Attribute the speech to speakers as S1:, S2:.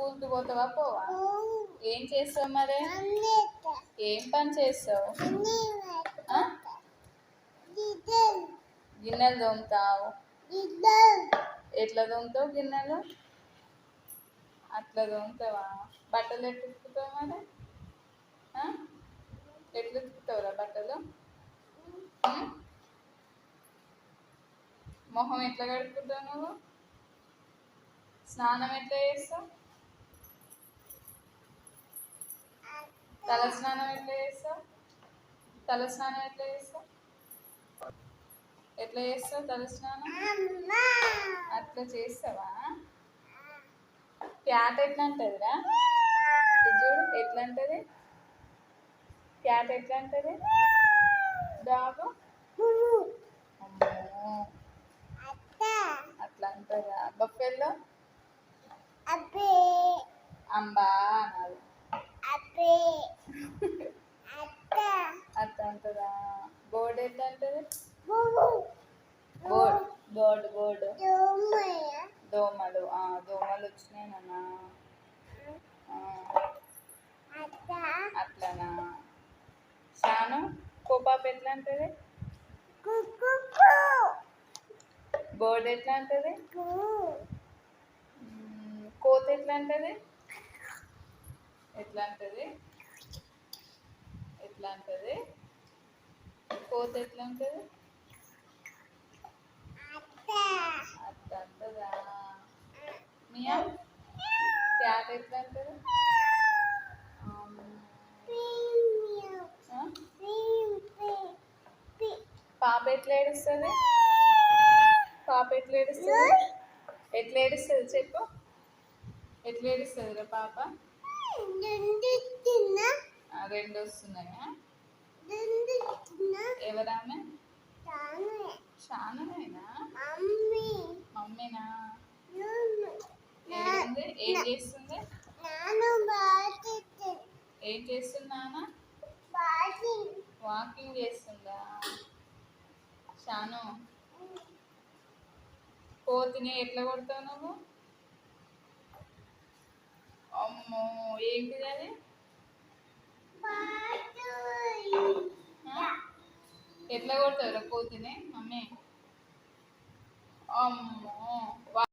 S1: స్కూల్కి పోతావా? పోవా? ఏం చేస్తావు మరి? ఏం పని చేస్తావు? గిన్నెలు తోముతావు. ఎట్లా తోముతావు గిన్నెలు? అట్లా తోముతావా? బట్టలు ఎట్టుకుతావు మరి? ఎట్లా ఉతుకుతావురా బట్టలు? మొహం ఎట్లా కడుక్కుంటావు నువ్వు? స్నానం ఎట్లా చేస్తావు? తల స్నానం ఎట్లా చేస్తావు తల స్నానం ఎట్లా చేస్తావు ఎట్లా చేస్తావు తల స్నానం అట్లా చేస్తావా? క్యాట్ ఎట్లా అంటదిరా చూడు ఎట్లా అంటది క్యాట్ ఎట్లా అంటది డాగు అట్లా అంటారా బఫెల్లో అంబా అనాలి అట్లా అంటదా బోర్డు ఎట్లా అంటది బోర్డ్ బోర్డు బోర్డు దోమలు. ఆ దోమలు వచ్చినాయి నాన్న. అట్లనా? షాను కోపాపు ఎట్లా అంటది బోర్డు ఎట్లా అంటది కోత ఎట్లా అంటది ఎట్లా అంటది ఎట్లా అంటది కోత ఎట్లా అంటది అట్లా అంటదా మియా? క్యాట్ ఎట్లా ఆ? పాప ఎట్లా ఏడుస్తుంది? పాప ఎట్లా ఏడుస్తుంది? ఎట్లా ఏడుస్తుంది చెప్పు. ఎట్లా ఏడుస్తుంది రా పాప? రెండు వస్తున్నాయా? ఎవరామె? మమ్మీనా? ఏం చేస్తుంది? ఏం చేస్తున్నానా వాకింగ్. చేస్తుందా? షాను కోతిని ఎట్లా కొడతావు నువ్వు? అమ్మో ఏంటిది అది? ఎట్లా కొడతారు పోతేనే? మమ్మీ. అమ్మో.